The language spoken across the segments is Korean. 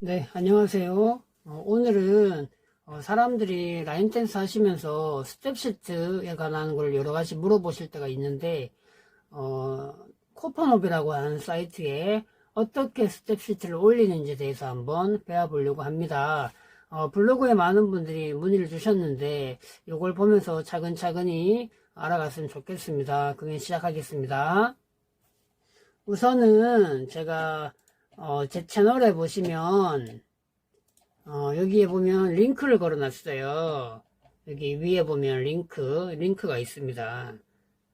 네, 안녕하세요. 어, 오늘은 어, 사람들이 라인 댄스 하시면서 스텝 시트에 관한 걸 여러 가지 물어보실 때가 있는데, 어, 코퍼노비라고 하는 사이트에 어떻게 스텝 시트를 올리는지에 대해서 한번 배워보려고 합니다. 어, 블로그에 많은 분들이 문의를 주셨는데, 이걸 보면서 차근차근히 알아갔으면 좋겠습니다. 그러면 시작하겠습니다. 우선은 제가 어, 제 채널에 보시면 어, 여기에 보면 링크를 걸어 놨어요. 여기 위에 보면 링크 링크가 있습니다.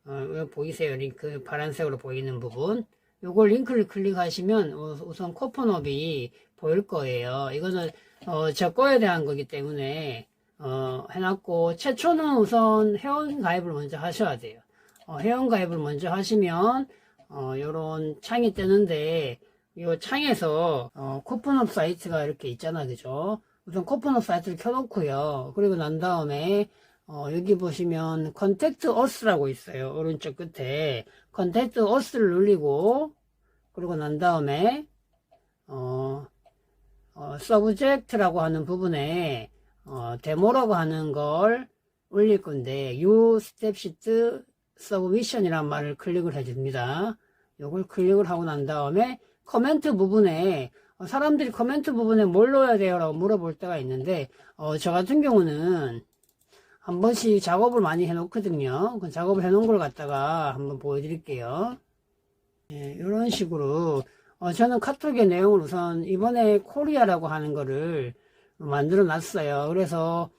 어, 보이세요 링크? 파란색으로 보이는 부분. 요걸 링크를 클릭하시면 우- 우선 코퍼업이 보일 거예요. 이거는 어, 제 거에 대한 거기 때문에 어, 해놨고 최초는 우선 회원 가입을 먼저 하셔야 돼요. 어, 회원 가입을 먼저 하시면 어, 요런 창이 뜨는데 이 창에서 어, 코프업 사이트가 이렇게 있잖아 그죠? 우선 코프업 사이트를 켜놓고요. 그리고 난 다음에 어, 여기 보시면 컨택트 어스라고 있어요 오른쪽 끝에. 컨택트 어스를 누르고 그리고 난 다음에 어, 어, 서브젝트라고 하는 부분에 어, 데모라고 하는 걸 올릴 건데 유 스텝 시트 서브미션이란 말을 클릭을 해줍니다. 요걸 클릭을 하고 난 다음에 코멘트 부분에 어, 사람들이 코멘트 부분에 뭘 넣어야 돼요? 라고 물어볼 때가 있는데 어, 저 같은 경우는 한 번씩 작업을 많이 해 놓거든요. 그 작업을 해 놓은 걸 갖다가 한번 보여드릴게요. 예, 이런 식으로 어, 저는 카톡의 내용을 우선 이번에 코리아라고 하는 거를 만들어 놨어요. 그래서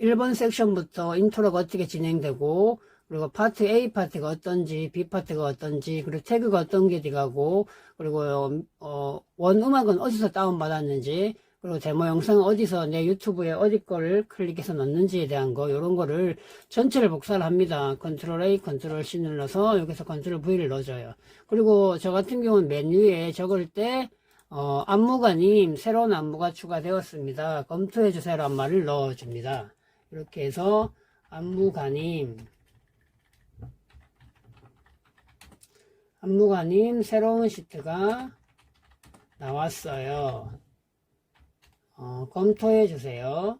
1번 섹션부터 인트로가 어떻게 진행되고 그리고 파트 A 파트가 어떤지 B 파트가 어떤지 그리고 태그가 어떤 게 들어가고 그리고 어, 원 음악은 어디서 다운받았는지 그리고 데모 영상은 어디서 내 유튜브에 어디 거를 클릭해서 넣는지에 대한 거 이런 거를 전체를 복사를 합니다. 컨트롤 A 컨트롤 C 눌러서 여기서 컨트롤 V를 넣어줘요. 그리고 저 같은 경우는 메뉴에 적을 때 어, 안무가님 새로운 안무가 추가되었습니다. 검토해 주세요란 말을 넣어줍니다. 이렇게 해서 안무가님 안무가님 새로운 시트가 나왔어요. 어, 검토해 주세요.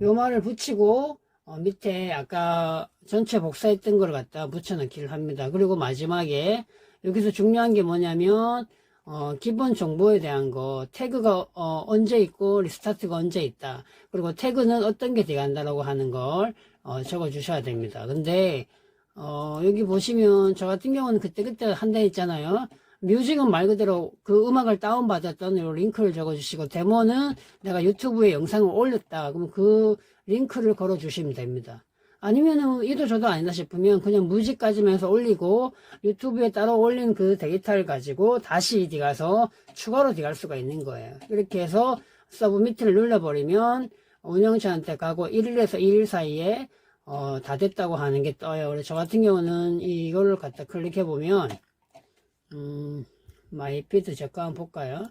요 말을 붙이고 어, 밑에 아까 전체 복사했던 걸 갖다 붙여넣기를 합니다. 그리고 마지막에 여기서 중요한 게 뭐냐면 어, 기본 정보에 대한 거 태그가 어, 언제 있고 리스타트가 언제 있다. 그리고 태그는 어떤 게 들어간다라고 하는 걸 어, 적어 주셔야 됩니다. 근데 어, 여기 보시면 저 같은 경우는 그때그때 한다 했잖아요. 뮤직은 말 그대로 그 음악을 다운받았던 요 링크를 적어주시고 데모는 내가 유튜브에 영상을 올렸다. 그럼 그 링크를 걸어주시면 됩니다. 아니면은 이도 저도 아니다 싶으면 그냥 무지까지만 해서 올리고 유튜브에 따로 올린 그 데이터를 가지고 다시 들어가서 추가로 들어갈 수가 있는 거예요. 이렇게 해서 서브미트를 눌러버리면 운영자한테 가고 1일에서 2일 사이에 어, 다 됐다고 하는 게 떠요. 그래서 저 같은 경우는 이거를 갖다 클릭해 보면, 음, 마이피드 잠깐 볼까요?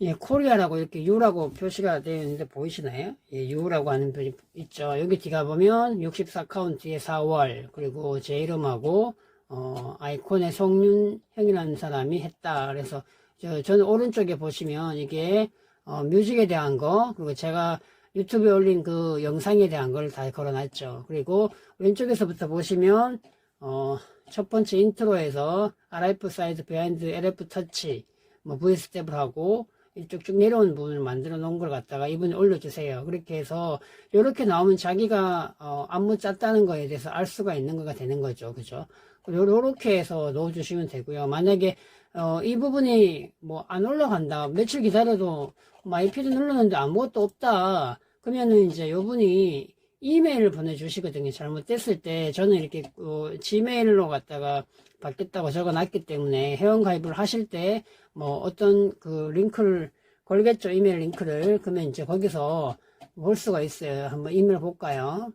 예, 코리아라고 이렇게 U라고 표시가 되어 있는데 보이시나요? 예, U라고 하는 표시 있죠. 여기 뒤가 보면 64카운트에 4월, 그리고 제 이름하고, 어, 아이콘에 송윤형이라는 사람이 했다. 그래서 저, 저는 오른쪽에 보시면 이게, 어, 뮤직에 대한 거, 그리고 제가 유튜브에 올린 그 영상에 대한 걸 다 걸어놨죠. 그리고 왼쪽에서부터 보시면 어, 첫 번째 인트로에서 RF 사이드 비하인드 LF 터치 뭐 V 스텝을 하고 이쪽 쭉 내려온 부분을 만들어 놓은 걸 갖다가 이분이 올려주세요. 그렇게 해서 이렇게 나오면 자기가 어, 안무 짰다는 거에 대해서 알 수가 있는 거가 되는 거죠. 그죠? 요렇게 해서 넣어주시면 되고요. 만약에 어, 이 부분이 뭐 안 올라간다. 며칠 기다려도 마이피드 눌렀는데 아무것도 없다. 그러면은 이제 요분이 이메일을 보내주시거든요. 잘못됐을 때 저는 이렇게 어, 지메일로 갖다가 받겠다고 적어놨기 때문에 회원 가입을 하실 때 뭐 어떤 그 링크를 걸겠죠. 이메일 링크를 그러면 이제 거기서 볼 수가 있어요. 한번 이메일 볼까요?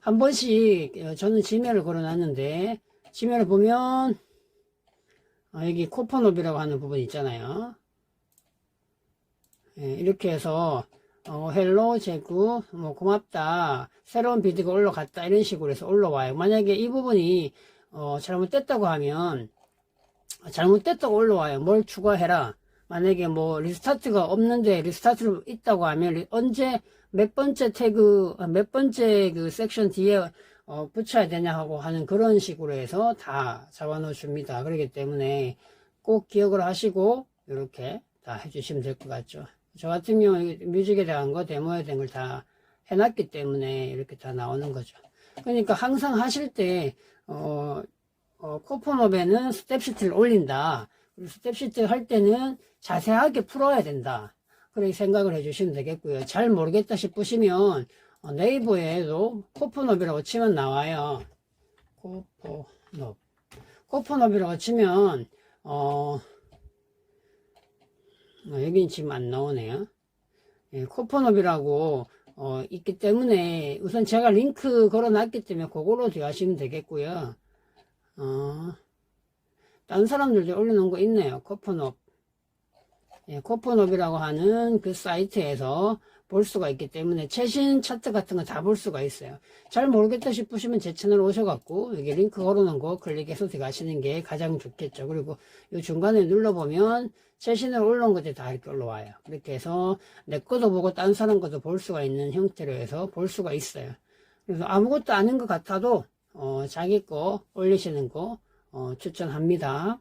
한 번씩 어, 저는 지메일을 걸어놨는데 지메일을 보면 어, 여기 코퍼노비라고 하는 부분 있잖아요. 예, 이렇게 해서 어, 헬로 제구 뭐 고맙다 새로운 비디오가 올라갔다 이런 식으로 해서 올라와요 만약에 이 부분이 어, 잘못됐다고 하면 잘못됐다고 올라와요. 뭘 추가해라. 만약에 뭐 리스타트가 없는데 리스타트를 있다고 하면 리- 언제 몇 번째 태그 아, 몇 번째 그 섹션 뒤에 어, 붙여야 되냐 하고 하는 그런 식으로 해서 다 잡아놓 줍니다. 그렇기 때문에 꼭 기억을 하시고 이렇게 다 해주시면 될 것 같죠. 저 같은 경우에 뮤직에 대한 거 데모에 대한 걸 다 해놨기 때문에 이렇게 다 나오는 거죠. 그러니까 항상 하실 때 어, 어, 코폰업에는 스텝 시트를 올린다. 그리고 스텝 시트 할 때는 자세하게 풀어야 된다. 그렇게 생각을 해주시면 되겠고요. 잘 모르겠다 싶으시면 어, 네이버에도 코폰업이라고 치면 나와요. 코폰업. 코폰업이라고 치면 어, 어, 여긴 지금 안 나오네요. 예, 코폰업이라고 어, 있기 때문에 우선 제가 링크 걸어놨기 때문에 그거로 들어가시면 되겠고요. 어, 다른 사람들도 올려놓은 거 있네요. 코폰업. 예, 코폰업이라고 하는 그 사이트에서 볼 수가 있기 때문에 최신 차트 같은 거 다 볼 수가 있어요. 잘 모르겠다 싶으시면 제 채널 오셔갖고 여기 링크 걸어놓은 거 클릭해서 들어가시는 게 가장 좋겠죠. 그리고 이 중간에 눌러보면 최신으로 올라온 것들이 다 이렇게 올라와요. 그렇게 해서 내 것도 보고 딴 사람 것도 볼 수가 있는 형태로 해서 볼 수가 있어요. 그래서 아무것도 아닌 것 같아도 어, 자기 거 올리시는 거 어, 추천합니다.